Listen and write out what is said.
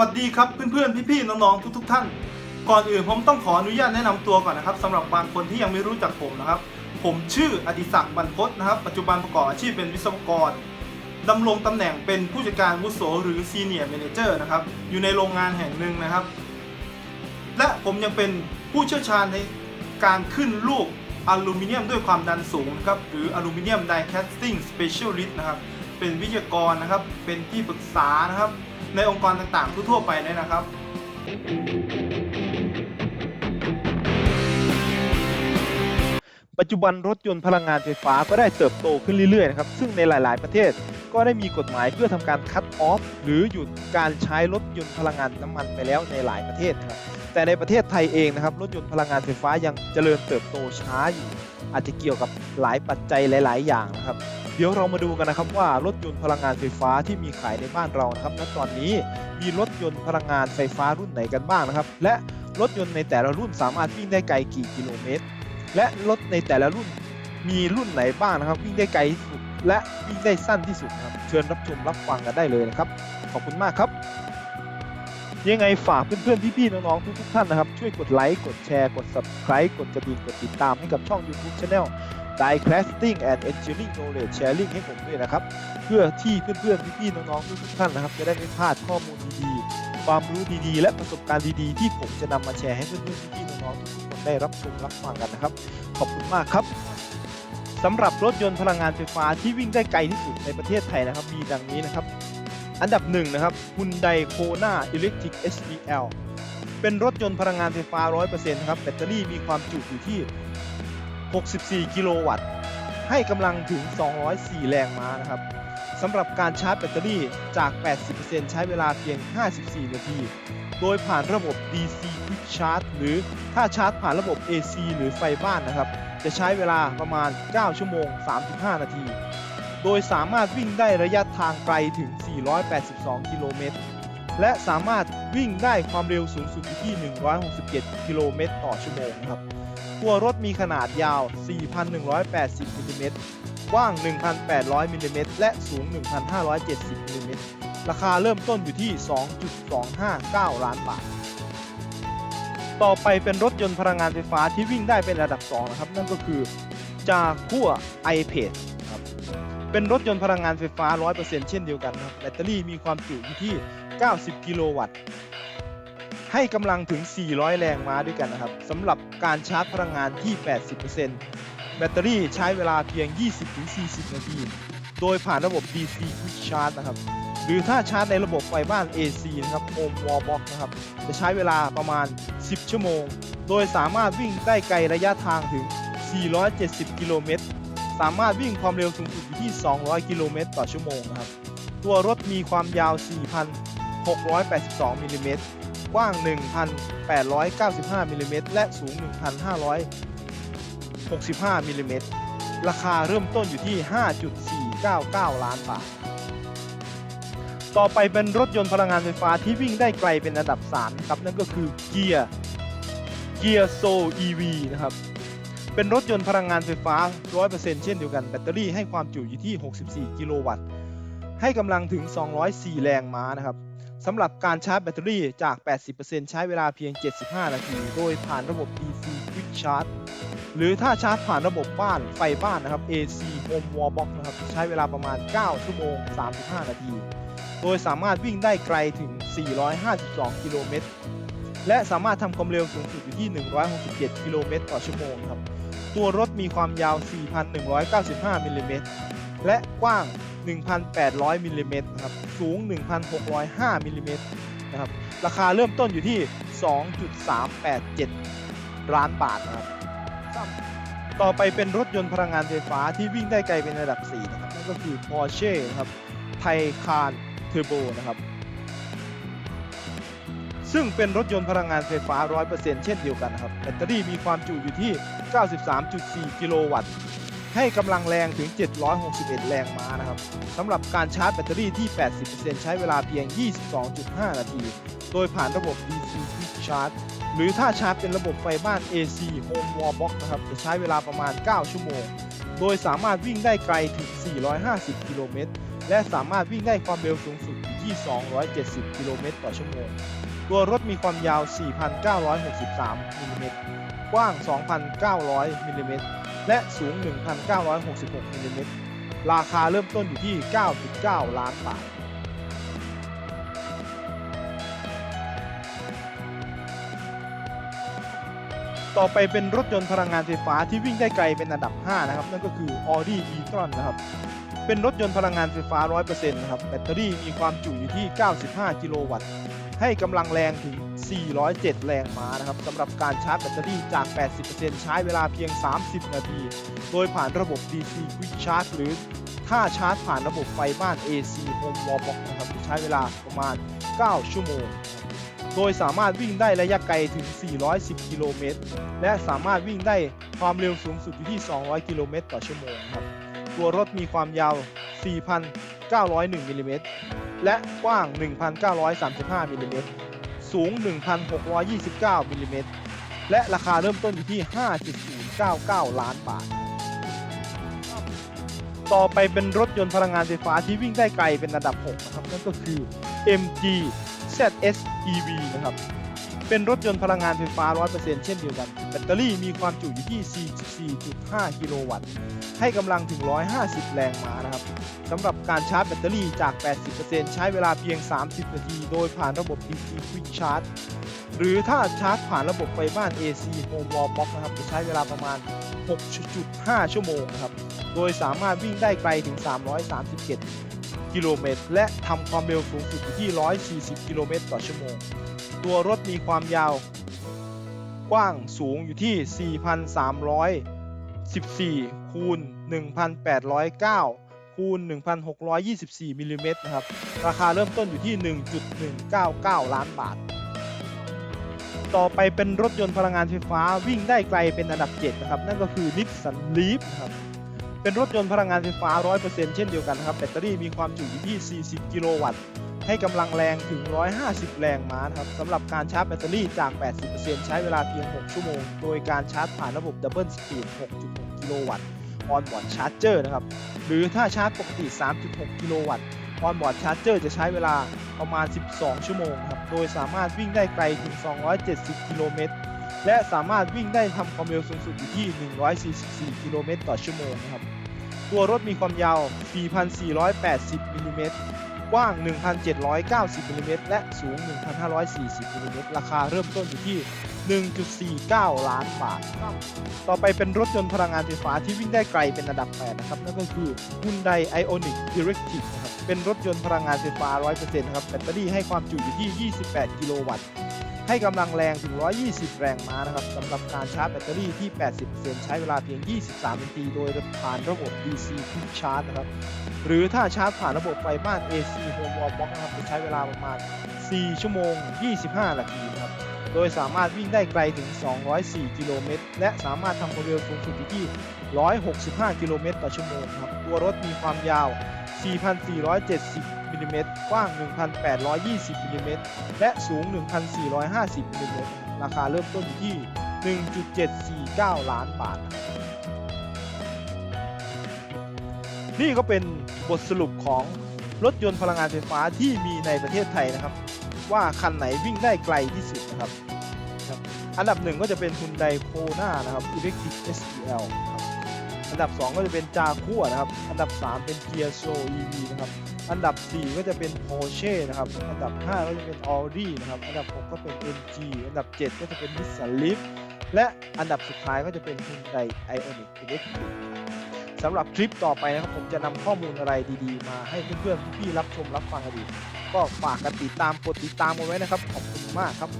วัสดีครับเพื่อนๆ พี่ๆ น้องๆ ทุกๆ ท่าน ก่อนอื่นผมต้องขออนุญาตแนะนำตัวก่อนนะครับสำหรับบางคนที่ยังไม่รู้จักผมนะครับ ผมชื่ออดิศักดิ์บรรพตนะครับ ปัจจุบันประกอบอาชีพเป็นวิศวกรดำรงตำแหน่งเป็นผู้จัดการวุโสหรือซีเนียร์ a ม a เจอร์นะครับ อยู่ในโรงงานแห่งหนึ่งนะครับ และผมยังเป็นผู้เชี่ยวชาญในการขึ้นรูปอลูมิเนียมด้วยความดันสูงนะครับ หรืออลูมิเนียมไดแคสติ้งสเปเชียลิสต์นะครับ เป็นวิทยากรนะครับ เป็นที่ปรึกษานะครับ ในองค์กรต่างๆ ทั่วๆไปเลยนะครับปัจจุบันรถยนต์พลังงานไฟฟ้าก็ได้เติบโตขึ้นเรื่อยๆนะครับ ซึ่งในหลาย ๆ ประเทศก็ได้มีกฎหมายเพื่อทำการคัดออฟหรือหยุดการใช้รถยนต์พลังงานน้ำมันไปแล้วในหลายประเทศนะครับแต่ในประเทศไทยเองนะครับรถยนต์พลังงานไฟฟ้ายังเจริญเติบโตช้าอยู่ อาจจะเกี่ยวกับหลายปัจจัยหลาย ๆ อย่างนะครับ เดี๋ยวเรามาดูกันนะครับว่ารถยนต์พลังงานไฟฟ้าที่มีขายในบ้านเรานะครับณตอนนี้มีรถยนต์พลังงานไฟฟ้ารุ่นไหนกันบ้างนะครับ และรถยนต์ในแต่ละรุ่นสามารถวิ่งได้ไกลกี่กิโลเมตร และรถในแต่ละรุ่นมีรุ่นไหนบ้างนะครับ วิ่งได้ไกลที่สุด และวิ่งได้สั้นที่สุดนะครับเชิญรับชมรับฟังกันได้เลยนะครับ ขอบคุณมากครับ ยังไงฝากเพื่อนๆ พี่ๆ น้องๆ ทุกๆ ท่านนะครับ ช่วยกดไลค์ กดแชร์ กด subscribe กดกระดิ่ง กดติดตามให้กับช่อง YouTube Channel Diecasting and Engineering Knowledge Sharing ให้ผมด้วยนะครับ เพื่อที่เพื่อนๆ พี่ๆ น้องๆ ทุกๆ ท่านนะครับ จะได้ไม่พลาดข้อมูลดีๆ ความรู้ดีๆ และประสบการณ์ดีๆ ที่ผมจะนำมาแชร์ให้เพื่อนๆ พี่ๆ น้องๆ ทุกๆคนได้รับชมรับฟังกันนะครับ ขอบคุณมากครับสำหรับรถยนต์พลังงานไฟฟ้าที่วิ่งได้ไกลที่สุดในประเทศไทยนะครับ มีดังนี้นะครับ อันดับหนึ่งนะครับ Hyundai Kona Electric SEL เป็นรถยนต์พลังงานไฟฟ้า 100%นะครับ แบตเตอรี่มีความจุอยู่ที่ 64 กิโลวัตต์ ให้กำลังถึง 204 แรงม้านะครับสำหรับการชาร์จแบตเตอรี่จาก 80%ใช้เวลาเพียง 54 นาที โดยผ่านระบบ DC Quick Charge หรือถ้าชาร์จผ่านระบบ AC หรือไฟบ้านนะครับ จะใช้เวลาประมาณ 9 ชั่วโมง 35 นาที โดยสามารถวิ่งได้ระยะทางไกลถึง 482 กิโลเมตร และสามารถวิ่งได้ความเร็วสูงสุดอยู่ที่ 167 กิโลเมตรต่อชั่วโมงครับ ตัวรถมีขนาดยาว 4,180มิลลิเมตรกว้าง 1,800มิลลิเมตรและสูง 1,570มิลลิเมตร ราคาเริ่มต้นอยู่ที่ 2.259 ล้านบาท ต่อไปเป็นรถยนต์พลังงานไฟฟ้าที่วิ่งได้เป็นระดับ 2 นะครับ นั่นก็คือจาคัว iPad เป็นรถยนต์พลังงานไฟฟ้า 100%เช่นเดียวกันครับแบตเตอรี่มีความจุอยู่ที่ 90 กิโลวัตต์ ให้กำลังถึง 400 แรงม้าด้วยกันนะครับสำหรับการชาร์จพลังงานที่ 80%แบตเตอรี่ใช้เวลาเพียง 20-40 นาที โดยผ่านระบบ DC Quick Charge นะครับ หรือถ้าชาร์จในระบบไฟบ้าน AC นะครับ Home Wall Box นะครับ จะใช้เวลาประมาณ 10 ชั่วโมง โดยสามารถวิ่งได้ไกลระยะทางถึง 470 กิโลเมตร สามารถวิ่งความเร็วสูงสุดอยู่ที่ 200 กิโลเมตรต่อชั่วโมงนะครับ ตัวรถมีความยาว 4,682มิลลิเมตรกว้าง 1,895มิลลิเมตรและสูง 1,565มิลลิเมตรราคาเริ่มต้นอยู่ที่ 5.499 ล้านบาท ต่อไปเป็นรถยนต์พลังงานไฟฟ้าที่วิ่งได้ไกลเป็นอันดับ3ครับ นั่นก็คือเกียร์เกียร์โซ EV นะครับ เป็นรถยนต์พลังงานไฟฟ้า 100%เช่นเดียวกัน แบตเตอรี่ให้ความจุอยู่ที่ 64 กิโลวัตต์ ให้กำลังถึง 204 แรงม้านะครับสำหรับการชาร์จแบตเตอรี่จาก 80%ใช้เวลาเพียง 75 นาที โดยผ่านระบบ DC Quick Charge หรือถ้าชาร์จผ่านระบบบ้านไฟบ้านนะครับ AC Home Wall Box นะครับ ใช้เวลาประมาณ 9 ชั่วโมง 35 นาที โดยสามารถวิ่งได้ไกลถึง 452 กิโลเมตร และสามารถทำความเร็วสูงสุดอยู่ที่ 167 กิโลเมตรต่อชั่วโมงครับ ตัวรถมีความยาว 4,195 มิลลิเมตร และกว้าง 1,800 มิลลิเมตรครับ สูง 1,605 มิลลิเมตรนะครับ ราคาเริ่มต้นอยู่ที่ 2.387 ล้านบาทนะครับ ต่อไปเป็นรถยนต์พลังงานไฟฟ้าที่วิ่งได้ไกลเป็นระดับ 4 นะครับ นั่นก็คือ Porsche นะครับ Taycan Turbo นะครับ ซึ่งเป็นรถยนต์พลังงานไฟฟ้า 100%เช่นเดียวกันนะครับแบตเตอรี่มีความจุอยู่ที่ 93.4 กิโลวัตต์ ให้กำลังแรงถึง 761 แรงม้านะครับสำหรับการชาร์จแบตเตอรี่ที่ 80%ใช้เวลาเพียง 22.5 นาที โดยผ่านระบบ DC Quick Charge หรือถ้าชาร์จเป็นระบบไฟบ้าน AC Home Wall Box นะครับจะใช้เวลาประมาณ 9 ชั่วโมง โดยสามารถวิ่งได้ไกลถึง 450 กิโลเมตร และสามารถวิ่งได้ความเร็วสูงสุดที่ 270 กิโลเมตรต่อชั่วโมง ตัวรถมีความยาว 4,963มิลลิเมตร กว้าง 2,900มิลลิเมตร และสูง 1,966มิลลิเมตร ราคาเริ่มต้นอยู่ที่ 9.9 ล้านบาท ต่อไปเป็นรถยนต์พลังงานไฟฟ้าที่วิ่งได้ไกลเป็นอันดับ 5 นะครับ นั่นก็คือ Audi e-tron นะครับ เป็นรถยนต์พลังงานไฟฟ้า 100%นะครับ แบตเตอรี่มีความจุอยู่ที่ 95 กิโลวัตต์ ให้กำลังแรงถึง 407 แรงม้านะครับสำหรับการชาร์จแบตเตอรี่จาก 80%ใช้เวลาเพียง 30 นาที โดยผ่านระบบ DC Quick Charge หรือถ้าชาร์จผ่านระบบไฟบ้าน AC Home Wall Box นะครับจะใช้เวลาประมาณ 9 ชั่วโมง โดยสามารถวิ่งได้ระยะไกลถึง 410 กิโลเมตร และสามารถวิ่งได้ความเร็วสูงสุดอยู่ที่ 200 กิโลเมตรต่อชั่วโมงครับ ตัวรถมีความยาว 4,901 มิลลิเมตร และกว้าง 1,935มิลลิเมตรสูง 1,629มิลลิเมตรและราคาเริ่มต้นอยู่ที่ 5.099 ล้านบาท ต่อไปเป็นรถยนต์พลังงานไฟฟ้าที่วิ่งได้ไกลเป็นระดับ 6 นะครับ นั่นก็คือ MG ZS EV นะครับ เป็นรถยนต์พลังงานไฟฟ้า 100%เช่นเดียวกัน แบตเตอรี่มีความจุอยู่ที่ 44.5 กิโลวัตต์ ให้กำลังถึง 150 แรงม้านะครับสำหรับการชาร์จแบตเตอรี่จาก 80%ใช้เวลาเพียง 30 นาที โดยผ่านระบบ DC Quick Charge หรือถ้าชาร์จผ่านระบบไฟบ้าน AC Home Wall Box นะครับ จะใช้เวลาประมาณ 6.5 ชั่วโมงนะครับ โดยสามารถวิ่งได้ไกลถึง 337 กิโลเมตร และทำความเร็วสูงสุดอยู่ที่ 140 กิโลเมตรต่อชั่วโมง ตัวรถมีความยาว กว้างสูงอยู่ที่ 4,314 คูณ 1,809 คูณ 1,624 มิลลิเมตรนะครับ ราคาเริ่มต้นอยู่ที่ 1.199 ล้านบาท ต่อไปเป็นรถยนต์พลังงานไฟฟ้าวิ่งได้ไกลเป็นอันดับ 7 นะครับ นั่นก็คือ Nissan Leaf ครับ เป็นรถยนต์พลังงานไฟฟ้า 100%เช่นเดียวกันนะครับ แบตเตอรี่มีความจุอยู่ที่ 40 กิโลวัตต์ ให้กำลังแรงถึง 150 แรงม้านะครับสำหรับการชาร์จแบตเตอรี่จาก 80%ใช้เวลาเพียง 6 ชั่วโมง โดยการชาร์จผ่านระบบ Double Speed 6.6 กิโลวัตต์ On-board Charger นะครับ หรือถ้าชาร์จปกติ 3.6 กิโลวัตต์ On-board Charger จะใช้เวลาประมาณ 12 ชั่วโมงครับ โดยสามารถวิ่งได้ไกลถึง 270 กิโลเมตร และสามารถวิ่งได้ทำความเร็วสูงสุดอยู่ที่ 144 กิโลเมตรต่อชั่วโมงนะครับ ตัวรถมีความยาว 4,480 มิลลิเมตร กว้าง 1,790 มิลลิเมตร และสูง 1,540 มิลลิเมตร ราคาเริ่มต้นอยู่ที่ 1.49 ล้านบาท ต่อไปเป็นรถยนต์พลังงานไฟฟ้าที่วิ่งได้ไกลเป็นอันดับ 8 นะครับ นั่นก็คือ Hyundai Ioniq Directive นะครับ เป็นรถยนต์พลังงานไฟฟ้า 100%นะครับ แบตเตอรี่ให้ความจุอยู่ที่ 28 กิโลวัตต์ ให้กำลังแรงถึง 120 แรงม้านะครับสำหรับการชาร์จแบตเตอรี่ที่ 80%ใช้เวลาเพียง 23 นาที โดยผ่านระบบ DC Quick Charge นะครับ หรือถ้าชาร์จผ่านระบบไฟบ้าน AC Home Wall Box นะครับจะใช้เวลาประมาณ 4 ชั่วโมง 25 นาทีนะครับ โดยสามารถวิ่งได้ไกลถึง 204 กิโลเมตร และสามารถทำความเร็วสูงสุดที่ 165 กิโลเมตรต่อชั่วโมงครับ ตัวรถมีความยาว 4,470 มิลลิเมตรกว้าง 1,820มิลลิเมตรและสูง 1,450มิลลิเมตรราคาเริ่มต้นอยู่ที่ 1.749 ล้านบาท นี่ก็เป็นบทสรุปของรถยนต์พลังงานไฟฟ้าที่มีในประเทศไทยนะครับ ว่าคันไหนวิ่งได้ไกลที่สุดนะครับอันดับหนึ่งก็จะเป็น Hyundai Kona นะครับ Electric SEL ครับอันดับ 2 ก็จะเป็นจาคัวนะครับ อันดับ 3 เป็น Kia Soul EV นะครับ อันดับ 4 ก็จะเป็น Porsche นะครับ อันดับ 5 ก็จะเป็น Audi นะครับ อันดับ 6 ก็เป็น MG อันดับ 7 ก็จะเป็น Nissan Leaf และอันดับสุดท้ายก็จะเป็น Hyundai Ioniq Electric สำหรับคลิปต่อไปนะครับผมจะนำข้อมูลอะไรดีๆ มาให้เพื่อนๆพี่ๆรับชมรับฟังกันดีกก็ฝากกันติดตามกดติดตามกันไว้นะครับ ขอบคุณมากครับ